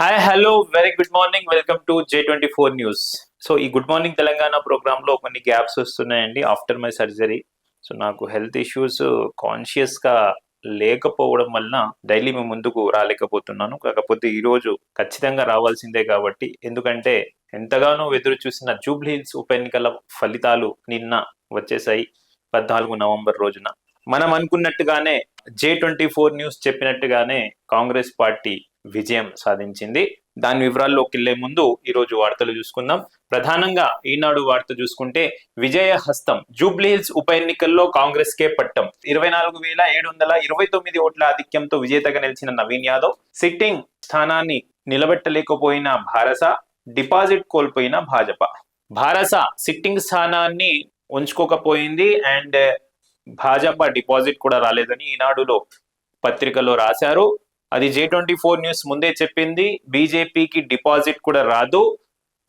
Hi hello very good morning welcome to J twenty four news so ఈ good morning Telangana ప్రోగ్రామ్లో కొన్ని gaps వస్తున్నాయండి. After my surgery so నాకు health issues కాన్షియస్గా లేకపోవడం వలన డైలీ మేము ముందుకు రాలేకపోతున్నాను. కాకపోతే ఈ రోజు ఖచ్చితంగా రావాల్సిందే కాబట్టి. ఎందుకంటే ఎంతగానో ఎదురు చూసిన జూబ్లీ హిల్స్ ఉప ఎన్నికల ఫలితాలు నిన్న వచ్చేసాయి. పద్నాలుగు నవంబర్ రోజున. మనం అనుకున్నట్టుగానే జే ట్వంటీ ఫోర్ న్యూస్ చెప్పినట్టుగానే కాంగ్రెస్ పార్టీ విజయం సాధించింది. దాని వివరాల్లోకి వెళ్ళే ముందు ఈరోజు వార్తలు చూసుకుందాం. ప్రధానంగా ఈనాడు వార్త చూసుకుంటే విజయ హస్తం జూబ్లీహిల్స్ ఉప ఎన్నికల్లో కాంగ్రెస్ కే పట్టం. ఇరవై నాలుగు వేల ఏడు వందల ఇరవై తొమ్మిది ఓట్ల ఆధిక్యంతో విజేతగా నిలిచిన నవీన్ యాదవ్ సిట్టింగ్ స్థానాన్ని నిలబెట్టలేకపోయిన భారస డిపాజిట్ కోల్పోయిన భాజపా. భారస సిట్టింగ్ స్థానాన్ని ఉంచుకోకపోయింది అండ్ భాజపా డిపాజిట్ కూడా రాలేదని ఈనాడులో పత్రికలో రాశారు. అది జే ట్వంటీ ఫోర్ న్యూస్ ముందే చెప్పింది. బీజేపీకి డిపాజిట్ కూడా రాదు.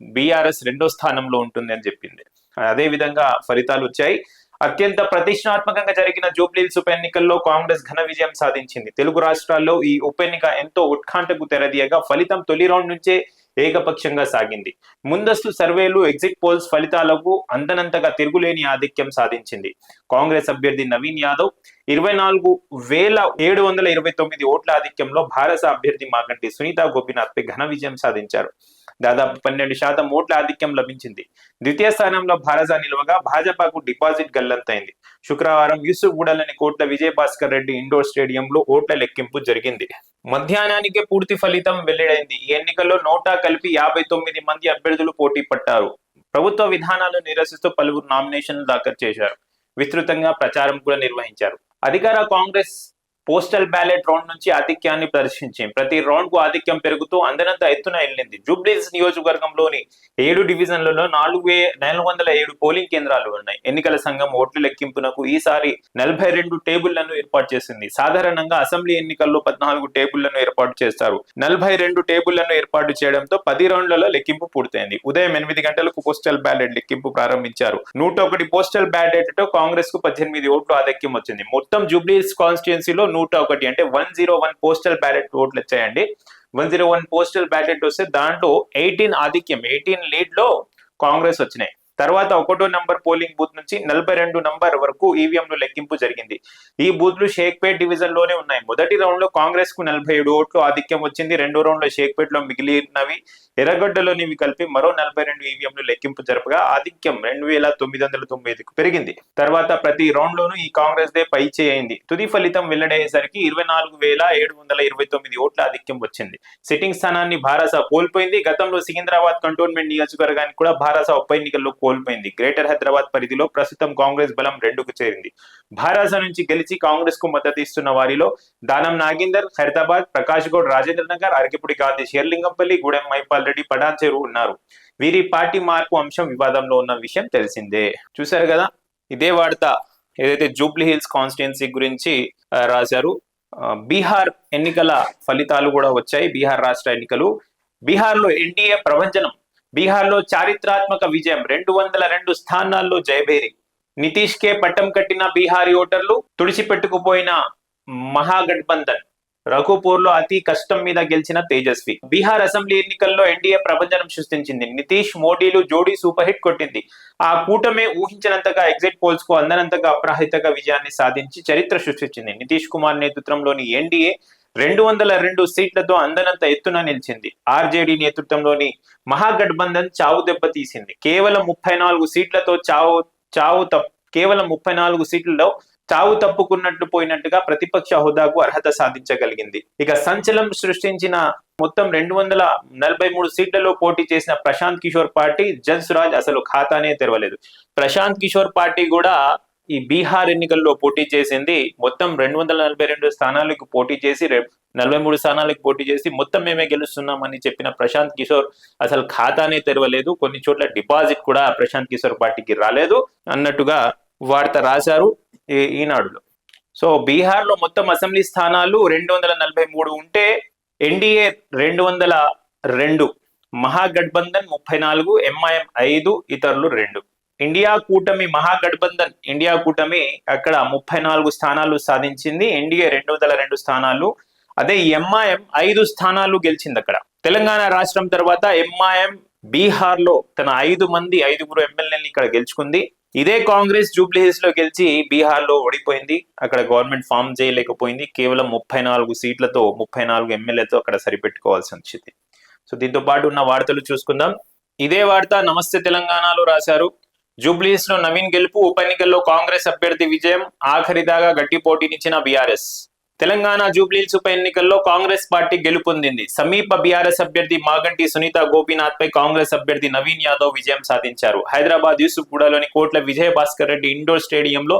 బీఆర్ఎస్ రెండో స్థానంలో ఉంటుంది అని చెప్పింది. అదే విధంగా ఫలితాలు వచ్చాయి. అత్యంత ప్రతిష్టాత్మకంగా జరిగిన జూబ్లీల్స్ ఉప ఎన్నికల్లో కాంగ్రెస్ ఘన విజయం సాధించింది. తెలుగు రాష్ట్రాల్లో ఈ ఉప ఎన్నిక ఎంతో ఉత్కంఠకు తెరదీయగా ఫలితం తొలి రౌండ్ నుంచే ఏకపక్షంగా సాగింది. ముందస్తు సర్వేలు ఎగ్జిట్ పోల్స్ ఫలితాలకు అంతనంతగా తిరుగులేని ఆధిక్యం సాధించింది. కాంగ్రెస్ అభ్యర్థి నవీన్ యాదవ్ ఇరవై నాలుగు వేల ఏడు వందల ఇరవై తొమ్మిది ఓట్ల ఆధిక్యంలో భారత అభ్యర్థి మాగంటి సునీత గోపీనాథ్ పై ఘన విజయం సాధించారు. దాదాపు పన్నెండు శాతం ఓట్ల ఆధిక్యం లభించింది. ద్వితీయ స్థానంలో భారజా నిలువగా భాజపాకు డిపాజిట్ గల్లంతైంది. శుక్రవారం యూసుఫ్గూడలోని కోట్ల విజయభాస్కర్ రెడ్డి ఇండోర్ స్టేడియంలో ఓట్ల లెక్కింపు జరిగింది. మధ్యాహ్నానికే పూర్తి ఫలితం వెల్లడైంది. ఈ ఎన్నికల్లో నోటా కలిపి యాభై తొమ్మిది మంది అభ్యర్థులు పోటీ పట్టారు. ప్రభుత్వ విధానాలు నిరసిస్తూ పలువురు నామినేషన్లు దాఖలు చేశారు. విస్తృతంగా ప్రచారం కూడా నిర్వహించారు. అధికార కాంగ్రెస్ పోస్టల్ బ్యాలెట్ రౌండ్ నుంచి ఆధిక్యాన్ని ప్రదర్శించింది. ప్రతి రౌండ్కు ఆధిక్యం పెరుగుతూ అందనంత ఎత్తున వెళ్ళింది. జూబ్లీస్ నియోజకవర్గంలోని ఏడు డివిజన్లలో నాలుగు వే నాలుగు వందల ఏడు పోలింగ్ కేంద్రాలు ఉన్నాయి. ఎన్నికల సంఘం ఓట్ల లెక్కింపునకు ఈసారి నలభై రెండు టేబుళ్ళను ఏర్పాటు చేసింది. సాధారణంగా అసెంబ్లీ ఎన్నికల్లో పద్నాలుగు టేబుళ్ళను ఏర్పాటు చేస్తారు. నలభై రెండు టేబుళ్ళను ఏర్పాటు చేయడంతో పది రౌండ్లలో లెక్కింపు పూర్తయింది. ఉదయం ఎనిమిది గంటలకు పోస్టల్ బ్యాలెట్ లెక్కింపు ప్రారంభించారు. నూట ఒకటి పోస్టల్ బ్యాలెట్తో కాంగ్రెస్కు పద్దెనిమిది ఓట్లు ఆధిక్యం వచ్చింది. మొత్తం జూబ్లీస్ కాన్స్టిట్యున్సీలో నూట ఒకటి అంటే one zero one postal ballot ఓట్లు వచ్చాయండి. One zero one postal ballot వస్తే దాంట్లో ఎయిటీన్ ఆధిక్యం ఎయిటీన్ లీడ్లో కాంగ్రెస్ వచ్చినాయి. తర్వాత ఒకటో నంబర్ పోలింగ్ బూత్ నుంచి నలభై రెండు నంబర్ వరకు ఈవీఎంలు లెక్కింపు జరిగింది. ఈ బూత్లు షేక్పేట్ డివిజన్లోనే ఉన్నాయి. మొదటి రౌండ్లో కాంగ్రెస్కు నలభై ఏడు ఓట్లు ఆధిక్యం వచ్చింది. రెండో రౌండ్లో షేక్పేట్లో మిగిలినవి ఎర్రగడ్డలోనివి కలిపి మరో నలభై రెండు ఈవీఎంలు లెక్కింపు జరపగా ఆధిక్యం రెండు వేల తొమ్మిది వందల తొంభై ఐదుకు పెరిగింది. తర్వాత ప్రతి రౌండ్ లోనూ ఈ కాంగ్రెస్ దే పై చేయింది తుది ఫలితం వెల్లడయ్యేసరికి ఇరవై నాలుగు వేల ఏడు వందల ఇరవై తొమ్మిది ఓట్ల ఆధిక్యం వచ్చింది. సిట్టింగ్ స్థానాన్ని భారస కోల్పోయింది. గతంలో సికింద్రాబాద్ కంటోన్మెంట్ నియోజకవర్గానికి కూడా భారస ఉప ఎన్నికల్లో కోల్పోయింది. గ్రేటర్ హైదరాబాద్ పరిధిలో ప్రస్తుతం కాంగ్రెస్ బలం రెండుకు చేరింది. భారాస నుంచి గెలిచి కాంగ్రెస్కు మద్దతు ఇస్తున్న వారిలో దానం నాగేందర్ హైదరాబాద్ ప్రకాష్ గౌడ్ రాజేంద్ర నగర్ అరకిపుడి గాంధీ షేర్లింగంపల్లి గూడెం మైపాల్ రెడ్డి పడాన్ చెరువు ఉన్నారు. వీరి పార్టీ మార్పు అంశం వివాదంలో ఉన్న విషయం తెలిసిందే. చూశారు కదా? ఇదే వార్త ఏదైతే జూబ్లీ హిల్స్ కాన్స్టిట్యున్సీ గురించి రాశారు. బీహార్ ఎన్నికల ఫలితాలు కూడా వచ్చాయి. బీహార్ రాష్ట్ర ఎన్నికలు. బీహార్లో ఎన్డీఏ ప్రభంజనం బీహార్లో చారిత్రాత్మక విజయం. రెండు వందల రెండు స్థానాల్లో జయభేరి. నితీష్ కే పట్టం కట్టిన బీహారీ ఓటర్లు తుడిచిపెట్టుకుపోయిన మహాగఠబంధన్. రఘుపూర్లో అతి కష్టం మీద గెలిచిన తేజస్వి. బీహార్ అసెంబ్లీ ఎన్నికల్లో ఎన్డీఏ ప్రభంజనం సృష్టించింది. నితీష్ మోడీలు జోడీ సూపర్ హిట్ కొట్టింది. ఆ కూటమే ఊహించినంతగా ఎగ్జిట్ పోల్స్కు అందనంతగా అప్రాహితగా విజయాన్ని సాధించి చరిత్ర సృష్టించింది. నితీష్ కుమార్ నేతృత్వంలోని ఎన్డీఏ రెండు వందల రెండు సీట్లతో అందనంత ఎత్తున నిలిచింది. ఆర్జేడీ నేతృత్వంలోని మహాగఠబంధన్ చావు దెబ్బ తీసింది. కేవలం ముప్పై నాలుగు సీట్లతో చావు చావు తప్ కేవలం ముప్పై నాలుగు సీట్లలో చావు తప్పుకున్నట్టు పోయినట్టుగా ప్రతిపక్ష హోదాకు అర్హత సాధించగలిగింది. ఇక సంచలనం సృష్టించిన మొత్తం రెండు వందల నలభై మూడు సీట్లలో పోటీ చేసిన ప్రశాంత్ కిషోర్ పార్టీ జన్ సురాజ్ అసలు ఖాతానే తెరవలేదు. ప్రశాంత్ కిషోర్ పార్టీ కూడా ఈ బీహార్ ఎన్నికల్లో పోటీ చేసింది మొత్తం రెండు వందల నలభై రెండు స్థానాలకు పోటీ చేసి నలభై మూడు స్థానాలకు పోటీ చేసి మొత్తం మేమే గెలుస్తున్నామని చెప్పిన ప్రశాంత్ కిషోర్ అసలు ఖాతానే తెరవలేదు. కొన్ని చోట్ల డిపాజిట్ కూడా ప్రశాంత్ కిషోర్ పార్టీకి రాలేదు అన్నట్టుగా వార్త రాశారు ఈనాడులో. సో బీహార్లో మొత్తం అసెంబ్లీ స్థానాలు రెండు వందల నలభై మూడు ఉంటే ఎన్డీఏ రెండు వందల రెండు మహాగఠబంధన్ ముప్పై నాలుగు ఎంఐఎం ఐదు ఇతరులు రెండు. ఇండియా కూటమి మహాగఠబంధన్ ఇండియా కూటమి అక్కడ ముప్పై నాలుగు స్థానాలు సాధించింది. ఎన్డీఏ రెండు వందల రెండు స్థానాలు అదే ఎంఐఎం ఐదు స్థానాలు గెలిచింది అక్కడ. తెలంగాణ రాష్ట్రం తర్వాత ఎంఐఎం బీహార్లో తన ఐదు మంది ఐదుగురు ఎమ్మెల్యేని ఇక్కడ గెలుచుకుంది. ఇదే కాంగ్రెస్ జూబ్లీహిల్స్లో గెలిచి బీహార్లో ఓడిపోయింది. అక్కడ గవర్నమెంట్ ఫామ్ చేయలేకపోయింది. కేవలం ముప్పై నాలుగు సీట్లతో ముప్పై నాలుగు ఎమ్మెల్యేతో అక్కడ సరిపెట్టుకోవాల్సి వచ్చింది. సో దీంతో పాటు ఉన్న వార్తలు చూసుకుందాం. ఇదే వార్త నమస్తే తెలంగాణలో రాశారు. జూబ్లీస్లో నవీన్ గెలుపు ఉప ఎన్నికల్లో కాంగ్రెస్ అభ్యర్థి విజయం ఆఖరిదాగా గట్టి పోటీనిచ్చిన బీఆర్ఎస్. తెలంగాణ జూబ్లీస్ ఉప ఎన్నికల్లో కాంగ్రెస్ పార్టీ గెలుపొందింది. సమీప బీఆర్ఎస్ అభ్యర్థి మాగంటి సునీత గోపీనాథ్ పై కాంగ్రెస్ అభ్యర్థి నవీన్ యాదవ్ విజయం సాధించారు. హైదరాబాద్ యూసుఫ్గూడలోని కోట్ల విజయ భాస్కర్ రెడ్డి ఇండోర్ స్టేడియంలో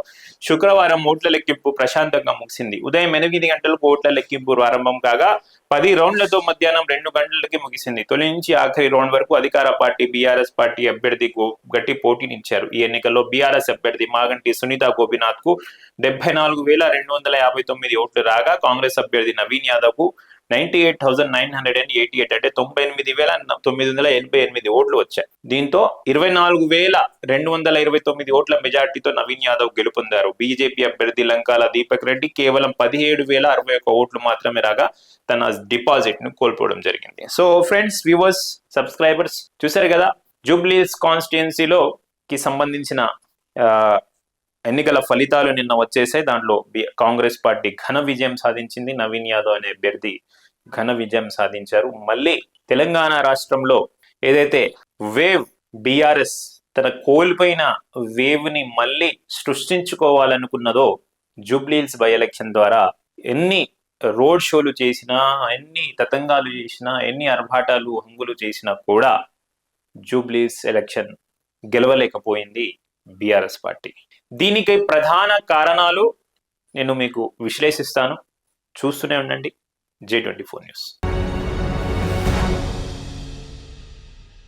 శుక్రవారం ఓట్ల లెక్కింపు ప్రశాంతంగా ముగిసింది. ఉదయం ఎనిమిది గంటలకు ఓట్ల లెక్కింపు ప్రారంభం కాగా పది రౌండ్లతో మధ్యాహ్నం రెండు గంటలకి ముగిసింది. తొలి నుంచి ఆఖరి రౌండ్ వరకు అధికార పార్టీ బీఆర్ఎస్ పార్టీ అభ్యర్థి గట్టి పోటీనిచ్చారు ఈ ఎన్నికల్లో బీఆర్ఎస్ అభ్యర్థి మాగంటి సునీత గోపినాథ్కు డెబ్బై నాలుగు వేల రెండు వందల యాభై తొమ్మిది ఓట్లు రాగా కాంగ్రెస్ అభ్యర్థి Naveen యాదవ్కు ninety eight thousand nine hundred and eighty eight అంటే తొంభై ఎనిమిది వేల తొమ్మిది వందల ఎనభై ఎనిమిది ఓట్లు వచ్చాయి. దీంతో ఇరవై నాలుగు వేల రెండు వందల ఇరవై తొమ్మిది ఓట్ల మెజార్టీతో నవీన్ యాదవ్ గెలుపొందారు. బీజేపీ అభ్యర్థి లంకాల దీపక్ రెడ్డి కేవలం పదిహేడు వేల అరవై ఒక్క ఓట్లు మాత్రమే రాగా తన డిపాజిట్ను కోల్పోవడం జరిగింది. సో ఫ్రెండ్స్ వ్యూవర్స్ సబ్స్క్రైబర్స్ చూసారు కదా? జూబ్లీస్ కాన్స్టిట్యున్సీలో కి సంబంధించిన ఎన్నికల ఫలితాలు నిన్న వచ్చేసాయి. దాంట్లో బి- కాంగ్రెస్ పార్టీ ఘన విజయం సాధించింది. నవీన్ యాదవ్ అనే అభ్యర్థి ఘన విజయం సాధించారు. మళ్ళీ తెలంగాణ రాష్ట్రంలో ఏదైతే వేవ్ బీఆర్ఎస్ తన కోల్పోయిన వేవ్ని మళ్ళీ సృష్టించుకోవాలనుకున్నదో జూబ్లీల్స్ బై ఎలక్షన్ ద్వారా ఎన్ని రోడ్ షోలు చేసినా ఎన్ని తతంగాలు చేసినా ఎన్ని అర్భాటాలు హంగులు చేసినా కూడా జూబ్లీస్ ఎలక్షన్ గెలవలేకపోయింది. BRS party. దీనికి ప్రధాన కారణాలు నేను మీకు విశ్లేషిస్తాను. చూస్తూనే ఉండండి. జే ట్వంటీ ఫోర్ న్యూస్